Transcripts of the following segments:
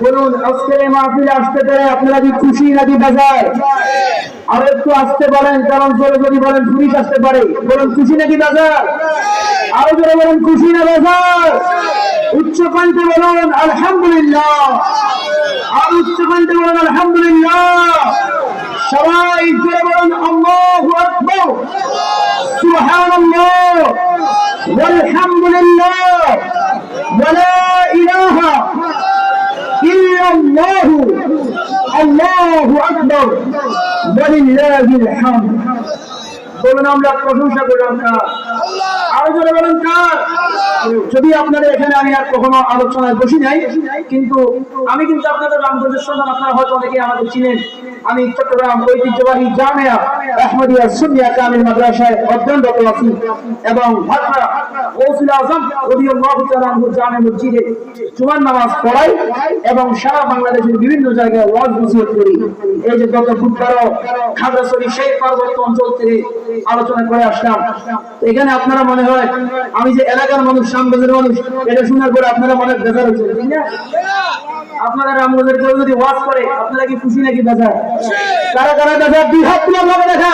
বলুন আজকের এই মাহফিলে আসতে পেরে আপনারা কি খুশি নাকি বাজার আর একটু আসতে পারেন কারণ জোরে যদি বলেন পুলিশ আসতে পারে বলুন খুশি নাকি বাজার আরো জোরে বলেন খুশি না বাজার উচ্চ কণ্ঠে বলুন আলহামদুলিল্লাহ আর উচ্চ কণ্ঠে বলুন আলহামদুলিল্লাহ সবাই জোরে বলুন আল্লাহু আকবার সুবহানাল্লাহ والحمد لله ولا الله الله أكبر ولله الحمد বলুন আমরা প্রশংসা করলাম কার আরো জোরে বলেন কার যদি আপনাদের এখানে আমি আর কখনো আলোচনায় বসি নাই কিন্তু আমি কিন্তু আপনাদের রামগঞ্জের সন্ধান আপনারা হয়তো অনেকে আমাদের চিনেন আমি চট্টগ্রাম ঐতিহ্যবাহী জামিয়া আহমদিয়া সুনিয়া কামিল মাদ্রাসায় অধ্যয়নরত আছি এবং ভাটরা এখানে আপনারা মনে হয়, আমি যে এলাকার মানুষ সামগঞ্জের মানুষ, এটা শোনার পরে আপনারা মনে বেজার হচ্ছে ঠিক না? আপনারা রামগঞ্জের কেউ যদি ওয়াজ করে, আপনারা কি খুশি নাকি বেজার? কারা কারা বেজার? দুই হাত দেখা।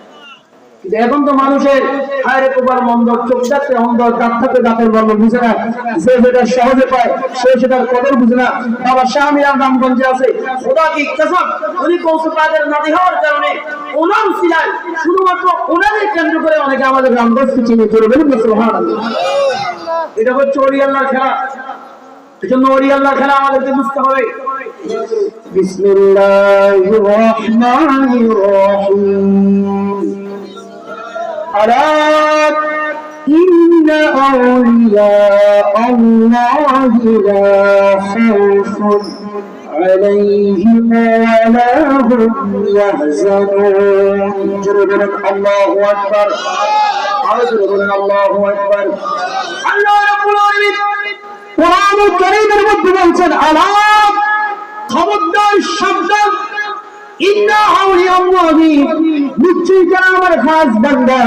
এখন তো মানুষের হায়রে কোবার মন্দ, চোখ থাকতে অন্ধ দাঁত থাকতে দাঁতের বর্ণ বুঝে না। যে সেটা সহজে পায়, সে সেটার কদর বুঝে না। বাবা শাহমিরাম রামগঞ্জে আছে। খোদা কি কসম? উনি কৌশলাদের নাতি হওয়ার কারণে ওনার ছিলেন শুধুমাত্র ওনাদের কেন্দ্র করে অনেকে আমাদের রামগঞ্জকে চিনে চলে বলুন সুবহানাল্লাহ। এটা হচ্ছে ওলি আল্লাহর খেলা। এজন্য ওলি আল্লাহর খেলা আমাদেরকে বুঝতে হবে। বিসমিল্লাহির রহমানির রহিম। الصلاة إن أولياء الله لا خوف عليهم ولا هم يحزنون جربنا الله أكبر جربنا الله أكبر الله رب العالمين قرآن الكريم المتبعين على خبر الشباب ইন্না আউলিয়াল্লাহি নিশ্চয়ই যারা আমার খাস বান্দা।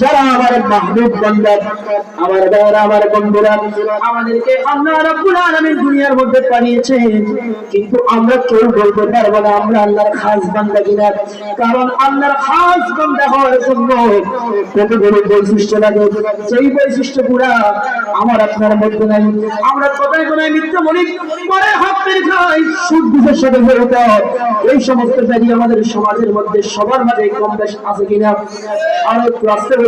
যারা আমার মাহবুব বান্দা আমার ভাইরা আমার বন্ধুরা, আমাদেরকে আল্লাহ রাব্বুল আলামিন দুনিয়ার মধ্যে পাঠিয়েছেন। কিন্তু আমরা কেউ বলতে পারব না, আমরা আল্লাহর খাস বান্দা কিনা। কারণ আল্লাহর খাস বান্দা হওয়ার জন্য কতগুলো বৈশিষ্ট্য লাগে? সেই বৈশিষ্ট্যগুলা আমার আপনার মধ্যে নাই। আমরা কোথায় কোথায় মিথ্যা বলি, পরে হাতের খাই, সুদ বিশের সাথে জড়িত এই সমস্ত ব্যাধি আমাদের সমাজের মধ্যে সবার মাঝে কম বেশ আছে কিনা? আরও বলুন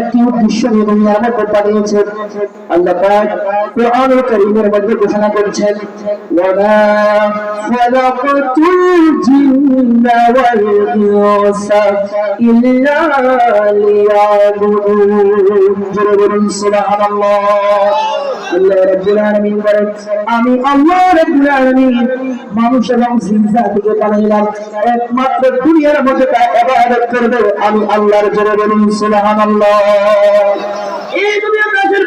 একটি উদ্দেশ্য নিয়ে দুনিয়ার মধ্যে পাঠিয়েছে আল্লাহ পাক কোরআনুল কারীমের মধ্যে ঘোষণা করেছেন ওয়ালা খালাকাতুল জিন্না ওয়াল ইনসা ইল্লা লিয়াবুদুন। জোরে বলুন, সুবহানাল্লাহ। আল্লাহ রাব্বুল আলামিন বলেন, আমি আল্লাহ রাব্বুল আলামিন মানুষ এবং জিন জাতিকে বানাইলাম একমাত্র দুনিয়ার মধ্যে তা ইবাদত করবে। আমি আল্লাহর জোরে বলুন, সুবহানাল্লাহ। এই দুনিয়া দেশের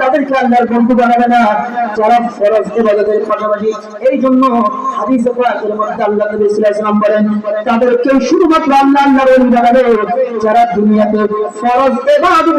তাদেরকে বন্ধু বানাবে না। যারা ফরজ ইবাদতের পাশাপাশি এই জন্য হাদিসে পাকের মধ্যে আল্লাহ নবী সাল্লাল্লাহু আলাইহি বলেন তাদেরকে শুধুমাত্র আল্লাহ আল্লাহর যারা দুনিয়াতে ফরজ ইবাদত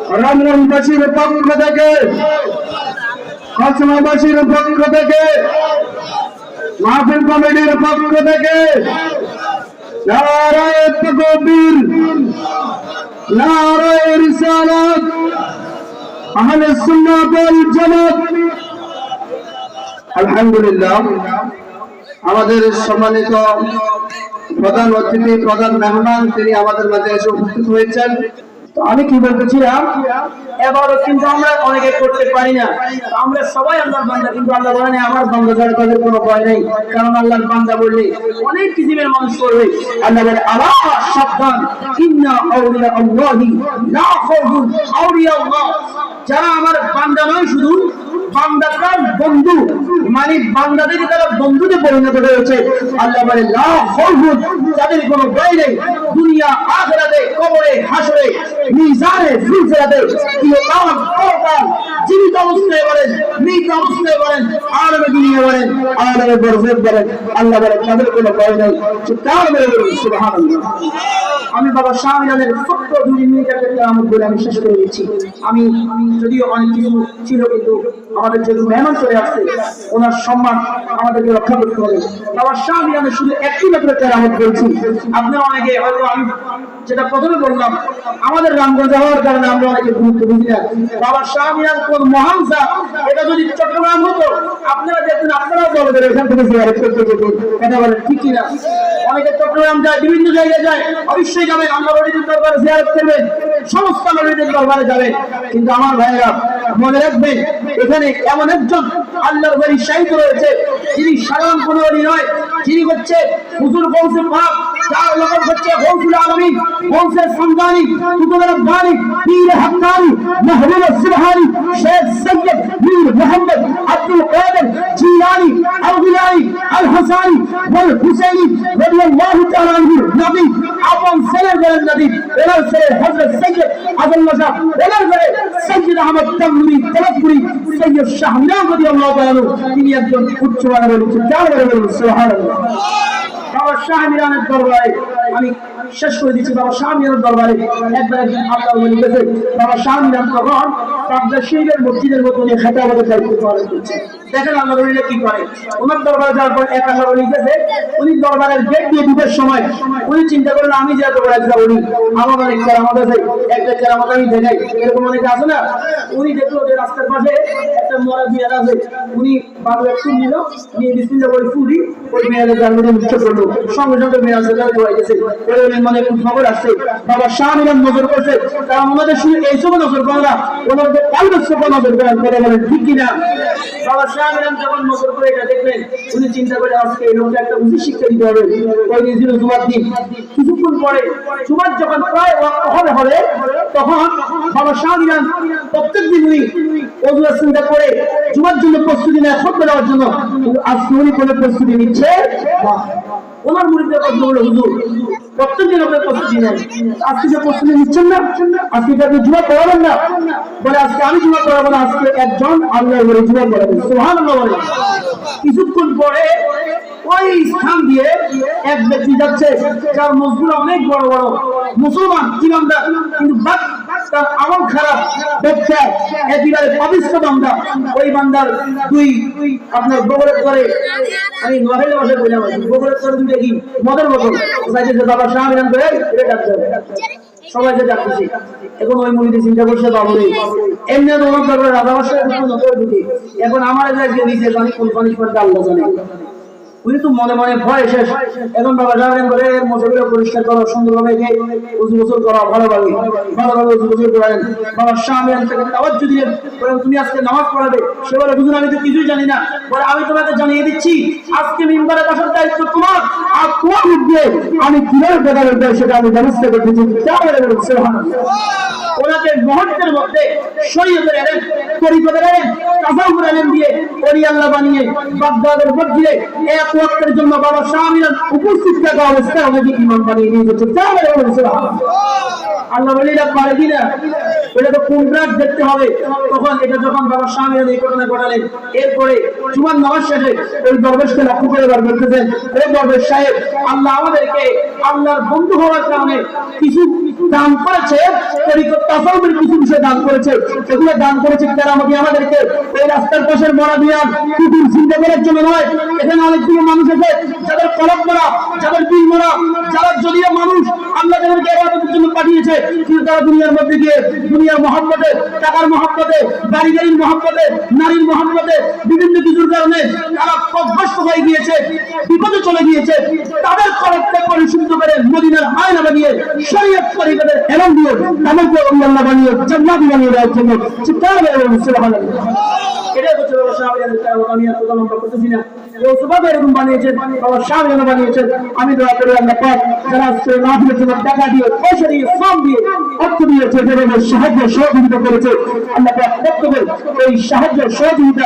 রামগঞ্জবাসীর পক্ষ থেকে খসমাবাসীর পক্ষ থেকে, মাহফিল কমিটির পক্ষ থেকে নারায় তকবীর নারায় রিসালাত আহলে সুন্নাত ওয়াল জামাত। আলহামদুলিল্লাহ, আমাদের সম্মানিত প্রধান অতিথি, প্রধান মেহমান, তিনি আমাদের মাঝে এসে উপস্থিত হয়েছেন। আমি কি বলতেছিলাম? এবারও কিন্তু আমরা অনেকে করতে পারি না। আমরা সবাই আল্লাহর বান্দা, কিন্তু আল্লাহ বলেন আমার বান্দা ছাড়া তাদের কোনো ভয় নেই। কারণ আল্লাহর বান্দা বললে অনেক কিসিমের মানুষ করবে আল্লাহ বলে আল্লাহ সাবধান, ইন্না আউলিয়া আল্লাহি লা আউলিয়া আল্লাহ। যারা আমার বান্দা নয় শুধু বান্দাকার বন্ধু মানে বান্দাদেরকে তারা বন্ধুতে পরিণত হয়েছে আল্লাহ বলে, লা খাউফুন, তাদের কোনো ভয় নেই। দুনিয়া, আখিরাতে কবরে, হাসরে, মিজানে জীবিত অবস্থায় বলেন, মৃত অবস্থায় বলেন দুনিয়া বলেন বলেন, আল্লাহ বলেন, তাদের কোনো ভয় মেরে বলুন সুবহানাল্লাহ। আমি বাবা শাহমিলানের ছোট্ট দুই মিনিটের আমল বলে আমি শেষ করে দিচ্ছি। আমি, যদিও অনেক কিছু ছিল, কিন্তু আমাদের যেহেতু মেহমান চলে আসছে, ওনার সম্মান আমাদেরকে রক্ষা করতে বাবা শাহমিলানের শুধু একটি বলছি আপনারা অনেকে, হয়তো আমি যেটা প্রথমে বললাম, আমাদের রামগঞ্জ হওয়ার কারণে আমরা অনেকে গুরুত্ব বুঝি না। বাবা শাহমিলান কোন মহান এটা যদি চট্টগ্রাম হতো, আপনারা দেখতেন আপনারাও বলবেন এখান থেকে জিয়ারত করতে যেতেন। এটা বলেন ঠিক কিনা অনেকে চট্টগ্রাম যায়, বিভিন্ন জায়গায় যায়, অবশ্যই যাবেন আল্লাহ দরবারে জিয়ারত করবেন সমস্ত দরবারে যাবেন কিন্তু আমার ভাইরা মনে রাখবেন, এখানে এমন একজন আল্লাহর বাড়ি শাহিদ রয়েছে যিনি সাধারণ কোনো অলি নয় যিনি হচ্ছে হুজুর গৌসে ভাব যার লগন হচ্ছে গৌসুল আলমি গৌসের সন্ধানী কুতুবের রব্বানি পীর হাক্কানি মাহবুব সুবহানি শেখ সৈয়দ হাসানি ওয়াল হুসাইনি রাদিয়াল্লাহু তাআলা আনহু নবী আপন ছেলের বলেন নবী ওনার ছেলে হযরত সৈয়দ আব্দুল্লাহ শাহ ওনার ছেলে সৈয়দ আহমদ তামরি তলবপুরি সৈয়দ শাহ মিলাদ রাদিয়াল্লাহু তাআলা তিনি একজন উচ্চ মানের লোক চার বলেন সুবহানাল্লাহ। বাবা শাহ মিরানের দরবারে, আমি শেষ করে দিচ্ছি বাবা শাহ মিরানের দরবারে। একবার একজন বলে বাবা শাহ মিরান তখন মসজিদের মতো উনি পালন করছে। দেখেন আল্লাহ রলিরা কি করে? ওনার দরবারে যাওয়ার পর এক গেছে উনি দরবারের গেট দিয়ে সময়, উনি চিন্তা করলেন, আমি যে এত বড় একটা বলি আমার অনেক কেরামত আছে, একটা কেরামত আমি দেখাই এরকম অনেকে আছে না? উনি দেখল যে রাস্তার পাশে একটা মরা বিয়ার আছে, উনি বাবু একটু নিল, নিয়ে বিসমিল্লাহ করে ফুড়ি ওই মেয়েদের মধ্যে মুক্ত করল সঙ্গে সঙ্গে খবর আসছে বাবা শাহ নজর করছে। তারা ওনাদের শুধু এইসব নজর করে না ওনাদের সব নজর করেন করে ঠিক কিনা? এই কিছুক্ষণ পরে হবে হবে, তখন বাবা শাহ চিন্তা করে জন্য প্রস্তুতি দেওয়ার জন্য। প্রস্তুতি নিচ্ছে। ওনার মুড়িতে কথা বলে হুজুর প্রত্যেকের আপনার প্রস্তুতি নেন আজকে যে প্রস্তুতি নিচ্ছেন না, আজকে আপনি জুমা পড়াবেন না? বলে, আজকে আমি জুমা পড়াবো না, আজকে একজন আল্লাহ বলে জুমা পড়াবেন সোহান বলে। কিছুক্ষণ পরে ওই স্থান দিয়ে এক ব্যক্তি যাচ্ছে, যার মজদুর অনেক বড় বড়। মুসলমান ইমামদার কিন্তু তার আমল খারাপ ব্যবসা একেবারে পবিত্র বান্দা। ওই বান্দার দুই আপনার গোবরের করে, আমি নহের বসে বলে আমার গোবরের করে দুই দেখি মদের বোতল যে বাবা শাহ মিলান করে, এটা ডাকতে হবে সবাই যে ডাকতেছি। এখন ওই মুড়িতে চিন্তা করছে এমনি ঢুকে। এখন আমার যে নিচে জানি কোন পানিশ পড়তে আল্লাহ জানে উনি তো মনে মনে ভয় শেষ। এখন বাবা যাবেন বলে মশগুলো পরিষ্কার করো উজু গোসল করো উজু গোসল করেন। বাবা যদি তুমি আজকে নামাজ পড়াবে? সে বলে, হুজুর, আমি তো কিছুই জানি না। বলে, আমি তোমাকে জানিয়ে দিচ্ছি, আজকে মিম্বারে বসার দায়িত্ব তোমার, আর তোমার আমি কীভাবে বেদারের দেয় সেটা আমি ব্যবস্থা করতেছি মুহূর্তের মধ্যে শরীয়তের এলেন এলেন দিয়ে আল্লাহ বানিয়ে বাগদাদের মসজিদে এক ওয়াক্তের জন্য বাবা উপস্থিত থাকা অবস্থায় ওনাকে ইমাম বানিয়ে নিয়ে আল্লাহ। পারে এটা তো কুমরাট দেখতে হবে? তখন এটা যখন বাবা এই ঘটনা ঘটালেন, এরপরে নামাজ শেষে ওই দরবেশকে লক্ষ্য করে বার বলতেছেন দরবেশ সাহেব, আল্লাহ আমাদেরকে আল্লাহর বন্ধু হওয়ার কারণে কিছু দান করেছে তরিকত তাসাউফের কিছু বিষয় দান করেছে সেগুলো দান করেছে কেরামতি আমাদেরকে? এই রাস্তার পাশের মরা বিয়ান কুকুর চিন্তা করার জন্য নয়? এখানে অনেকগুলো মানুষ আছে, যাদের কলক মরা, যাদের বিল মরা, যারা যদিও মানুষ, আল্লাহ তাদেরকে এবাদতের জন্য পাঠিয়েছে। কিন্তু তারা দুনিয়ার মধ্যে গিয়ে, দুনিয়ার মহাব্বতে, টাকার মহাব্বতে, গাড়ি গাড়ির মহাব্বতে, নারীর মহাব্বতে, বিভিন্ন কিছুর কারণে তারা অভ্যস্ত হয়ে গিয়েছে, বিপদে চলে গিয়েছে। তাদের কলককে পরিশুদ্ধ করে মদিনার আয়না বানিয়ে শরীয়ত তরিকাদের এলম দিয়ে তাদেরকে আল্লাহ বানিয়ে জান্নাতি আলী তার আমি আর কথা আমি দোয়া করি আল্লাহ টাকা দিয়ে, পয়সা দিয়ে, শ্রম দিয়ে অর্থ দিয়েছে সাহায্য সহযোগিতা করেছে, আল্লাহ পাক বক্তব্যের এই সাহায্য সহযোগিতা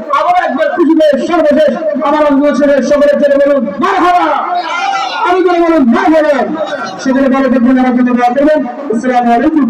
আবার একবার খুশি হয়ে সর্বশেষ আমার অঞ্চলের সকলের জন্য বলুন আমি করে বলুন মারহাবা সেখানে ভালো থাকবেন দোয়া করবেন আসসালামু আলাইকুম